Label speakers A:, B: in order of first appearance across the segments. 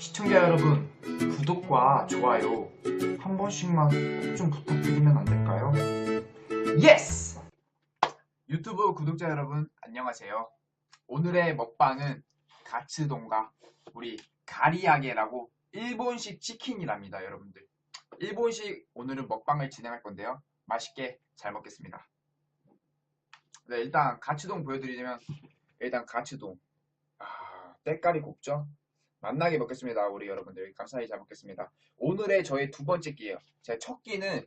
A: 시청자 여러분, 구독과 좋아요 한 번씩만 꼭좀 부탁드리면 안 될까요? 예스! 유튜브 구독자 여러분, 안녕하세요. 오늘의 먹방은 가츠동과 우리 가리야게라고 일본식 치킨이랍니다, 여러분들. 일본식 오늘은 먹방을 진행할 건데요. 맛있게 잘 먹겠습니다. 네, 일단 가츠동 보여드리자면 일단 가츠동. 아, 때깔이 곱죠? 만나게 먹겠습니다. 우리 여러분들 감사히 잘 먹겠습니다. 오늘의 저의 두 번째 끼예요. 제 첫 끼는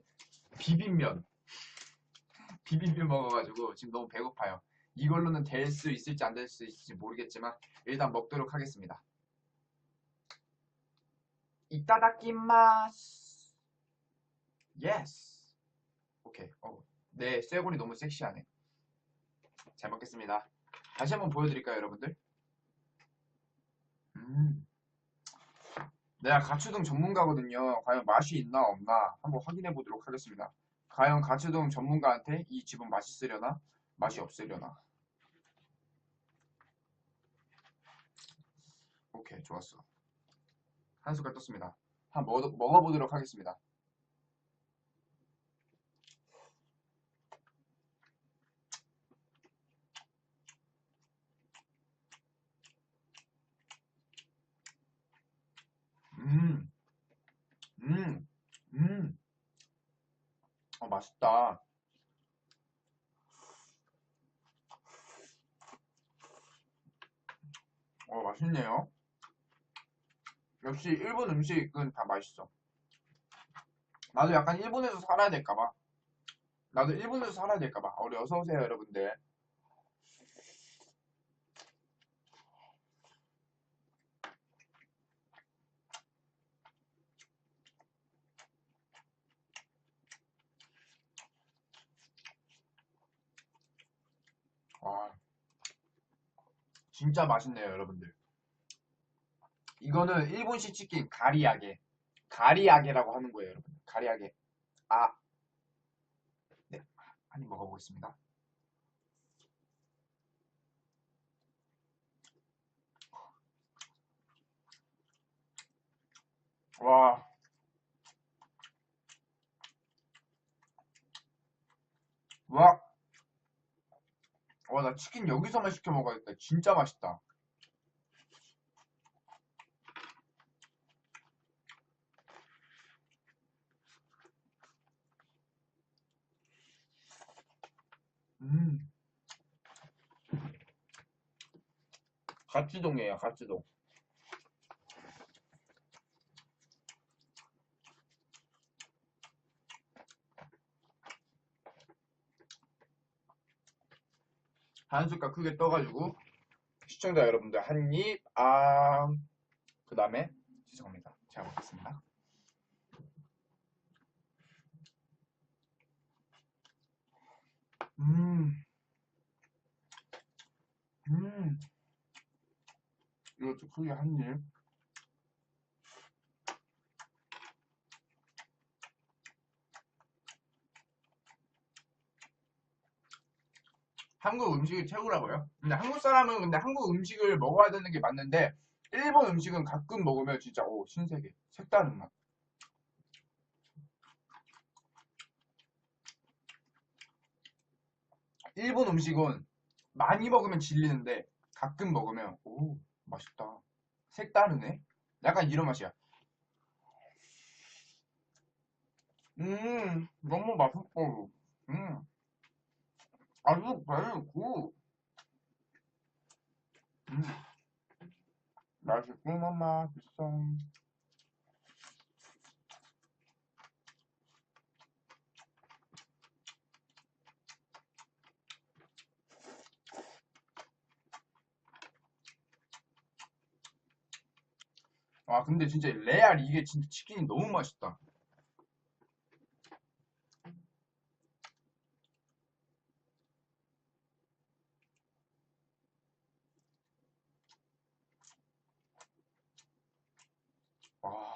A: 비빔면. 비빔면 먹어가지고 지금 너무 배고파요. 이걸로는 될 수 있을지 안 될 수 있을지 모르겠지만 일단 먹도록 하겠습니다. 이따다키마스. 예스. 오케이. 어, 네, 쇠고리 너무 섹시하네. 잘 먹겠습니다. 다시 한번 보여드릴까요, 여러분들? 음. 내가 가츠동 전문가거든요. 과연 맛이 있나 없나 한번 확인해 보도록 하겠습니다. 과연 가츠동 전문가한테 이 집은 맛있으려나 맛이 없으려나. 오케이 좋았어. 한 숟갈 떴습니다. 한번 먹어, 먹어보도록 하겠습니다. 음, 음, 음. 어, 맛있다. 어, 맛있네요. 역시 일본 음식은 다 맛있어. 나도 약간 일본에서 살아야 될까봐. 나도 일본에서 살아야 될까봐. 우리 어서오세요, 여러분들. 와, 진짜 맛있네요, 여러분들. 이거는 일본식 치킨 가리야게. 가리야게라고 하는 거예요, 여러분. 가리야게. 아, 네, 한 입 먹어보겠습니다. 와, 와, 와, 나 치킨 여기서만 시켜 먹어야겠다. 진짜 맛있다. 음. 가츠동이에요, 가츠동. 한 숟갈 크게 떠가지고 시청자 여러분들 한 입, 아, 그 다음에 죄송합니다. 제가 먹겠습니다. 음, 음, 이것도 크게 한 입. 한국 음식이 최고라고요? 근데 한국 사람은 근데 한국 음식을 먹어야 되는 게 맞는데 일본 음식은 가끔 먹으면 진짜 오 신세계 색다른 맛. 일본 음식은 많이 먹으면 질리는데 가끔 먹으면 오 맛있다. 색다르네. 약간 이런 맛이야. 음 너무 맛있고 음 아주 배고 음 맛있구만 맛있어. 아 근데 진짜 레알 이게 진짜 치킨이 너무 맛있다. 와.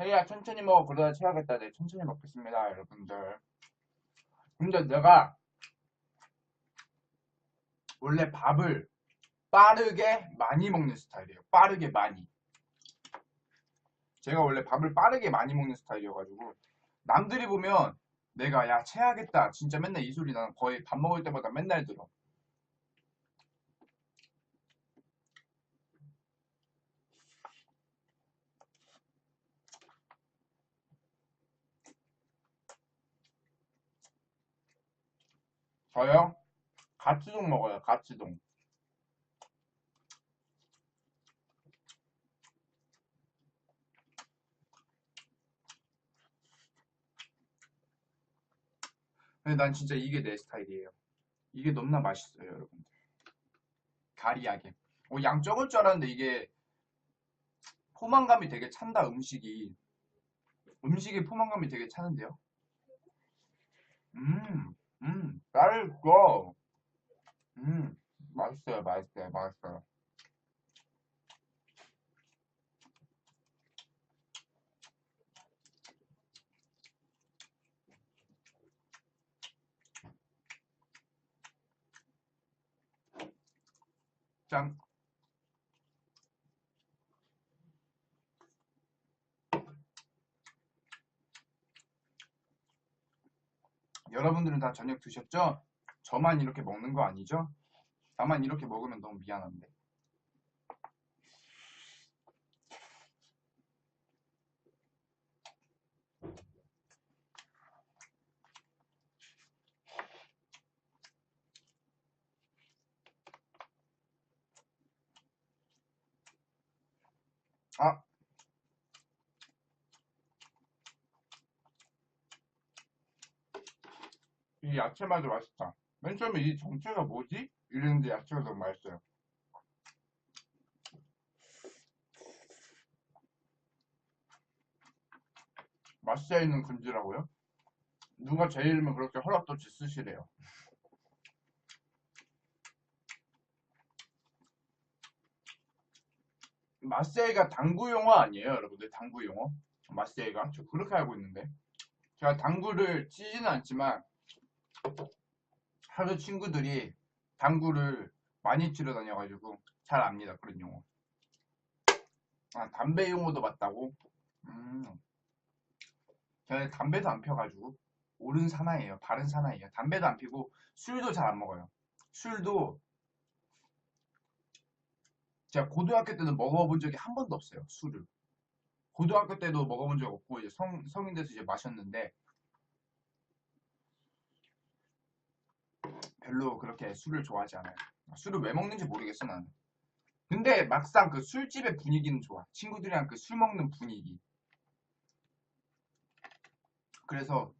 A: 혜리야 천천히 먹어 그러다 체하겠다 네 천천히 먹겠습니다 여러분들 근데 내가 원래 밥을 빠르게 많이 먹는 스타일이에요. 빠르게 많이. 제가 원래 밥을 빠르게 많이 먹는 스타일이어가지고 남들이 보면 내가 야 체하겠다 진짜 맨날 이 소리 나는 거의 밥 먹을 때마다 맨날 들어. 저요? 가츠동 먹어요, 가츠동. 근데 난 진짜 이게 내 스타일이에요. 이게 너무나 맛있어요, 여러분. 가리하게. 어, 양 적을 줄 알았는데 이게 포만감이 되게 찬다, 음식이. 음식의 포만감이 되게 차는데요? 음, 음, 맛있어. 음, 맛있어요, 맛있어요, 맛있어요. 짠. 여러분들은 다 저녁 드셨죠? 저만 이렇게 먹는 거 아니죠? 나만 이렇게 먹으면 너무 미안한데. 아, 이 야채 맛이 맛있다. 맨 처음에 이 정체가 뭐지? 이랬는데 야채가 너무 맛있어요. 맛있어 있는 금지라고요? 누가 제 이름을 그렇게 허락도지 쓰시래요. 마세이가 당구 용어 아니에요, 여러분들? 당구 용어? 마세이가? 저 그렇게 알고 있는데. 제가 당구를 치지는 않지만, 하루 친구들이 당구를 많이 치러 다녀가지고 잘 압니다, 그런 용어. 아, 담배 용어도 맞다고? 음. 제가 담배도 안 펴가지고, 옳은 사나이에요. 바른 사나이에요. 담배도 안 피고, 술도 잘 안 먹어요. 술도 제가 고등학교 때는 먹어본 적이 한 번도 없어요. 술을. 고등학교 때도 먹어본 적 없고 이제 성, 성인 돼서 이제 마셨는데 별로 그렇게 술을 좋아하지 않아요. 술을 왜 먹는지 모르겠어 나는. 근데 막상 그 술집의 분위기는 좋아. 친구들이랑 그 술 먹는 분위기. 그래서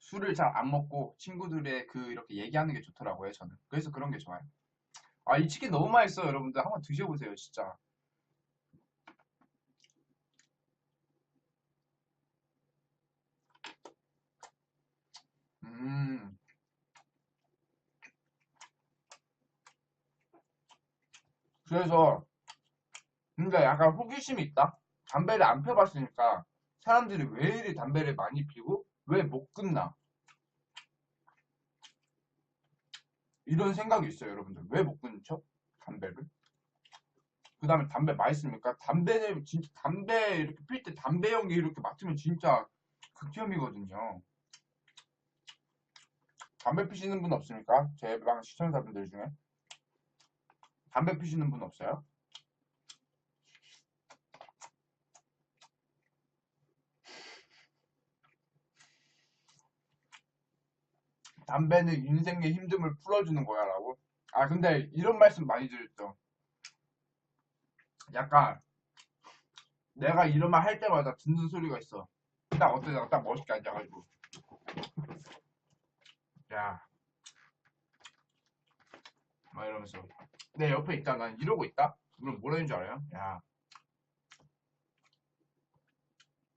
A: 술을 잘 안 먹고 친구들의 그 이렇게 얘기하는 게 좋더라고요 저는. 그래서 그런 게 좋아요. 아, 이 치킨 너무 맛있어요, 여러분들. 한번 드셔보세요, 진짜. 음. 그래서, 근데 약간 호기심이 있다? 담배를 안 펴봤으니까, 사람들이 왜 이리 담배를 많이 피고, 왜못 끊나? 이런 생각이 있어요, 여러분들. 왜 못 끊죠? 담배를? 그 다음에 담배 맛있습니까? 담배는 진짜 담배 이렇게 필 때 담배 연기 이렇게 맡으면 진짜 극혐이거든요. 담배 피시는 분 없습니까? 제 방 시청자분들 중에 담배 피시는 분 없어요? 담배는 인생의 힘듦을 풀어주는 거야라고? 아 근데 이런 말씀 많이 들었죠. 약간 내가 이런 말 할 때마다 듣는 소리가 있어. 딱 어떠냐, 딱 멋있게 앉아가지고. 야. 막 이러면서. 내 옆에 있다. 난 이러고 있다? 그럼 뭐라는 줄 알아요? 야.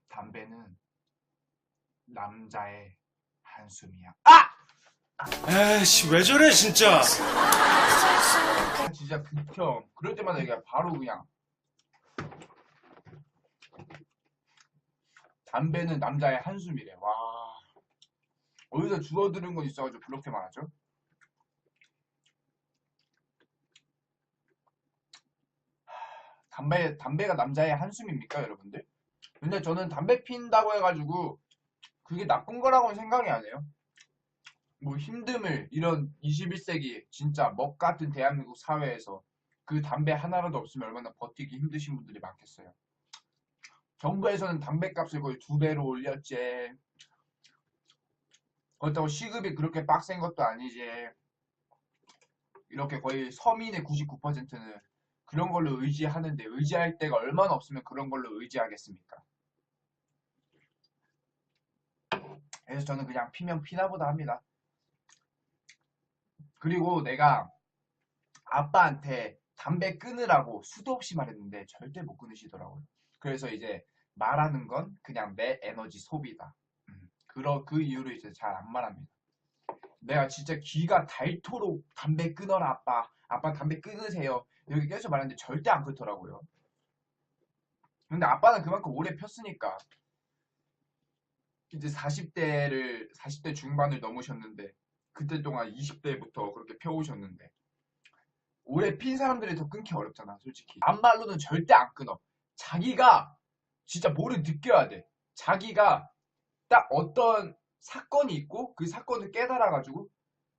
A: 담배는 남자의 한숨이야. 아!
B: 에이씨 왜 저래 진짜
A: 아, 진짜 극혐. 그럴 때마다 얘기해. 바로 그냥. 담배는 남자의 한숨이래. 와. 어디서 주워들은 건 있어가지고 그렇게 말하죠? 담배, 담배가 남자의 한숨입니까, 여러분들? 근데 저는 담배 핀다고 해가지고 그게 나쁜 거라고는 생각이 안 해요. 뭐 힘듦을 이런 21세기 진짜 먹 같은 대한민국 사회에서 그 담배 하나라도 없으면 얼마나 버티기 힘드신 분들이 많겠어요. 정부에서는 담배값을 거의 두 배로 올렸지. 그렇다고 시급이 그렇게 빡센 것도 아니지. 이렇게 거의 서민의 99%는 그런 걸로 의지하는데 의지할 데가 얼마나 없으면 그런 걸로 의지하겠습니까? 그래서 저는 그냥 피면 피나보다 합니다. 그리고 내가 아빠한테 담배 끊으라고 수도 없이 말했는데 절대 못 끊으시더라고요. 그래서 이제 말하는 건 그냥 내 에너지 소비다. 음, 그러, 그 이유로 이제 잘 안 말합니다. 내가 진짜 귀가 닳도록 담배 끊어라 아빠. 아빠 담배 끊으세요. 이렇게 계속 말했는데 절대 안 끊더라고요. 근데 아빠는 그만큼 오래 폈으니까 이제 40대를 40대 중반을 넘으셨는데 그때 동안 20대부터 그렇게 펴오셨는데 오래 핀 사람들이 더 끊기 어렵잖아 솔직히. 암말로는 절대 안 끊어. 자기가 진짜 뭐를 느껴야 돼. 자기가 딱 어떤 사건이 있고 그 사건을 깨달아가지고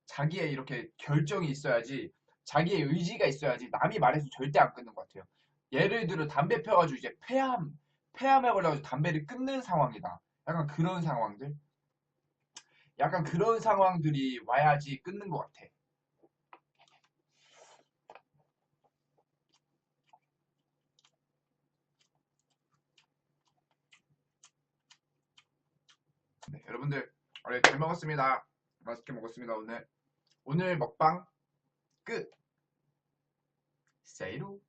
A: 자기의 이렇게 결정이 있어야지 자기의 의지가 있어야지 남이 말해서 절대 안 끊는 것 같아요. 예를 들어 담배 펴가지고 이제 폐암 폐암에 걸려가지고 담배를 끊는 상황이다. 약간 그런 상황들 약간 그런 상황들이 와야지 끊는 것 같아. 네, 여러분들 오늘 잘 먹었습니다. 맛있게 먹었습니다 오늘. 오늘 먹방 끝. 세이로.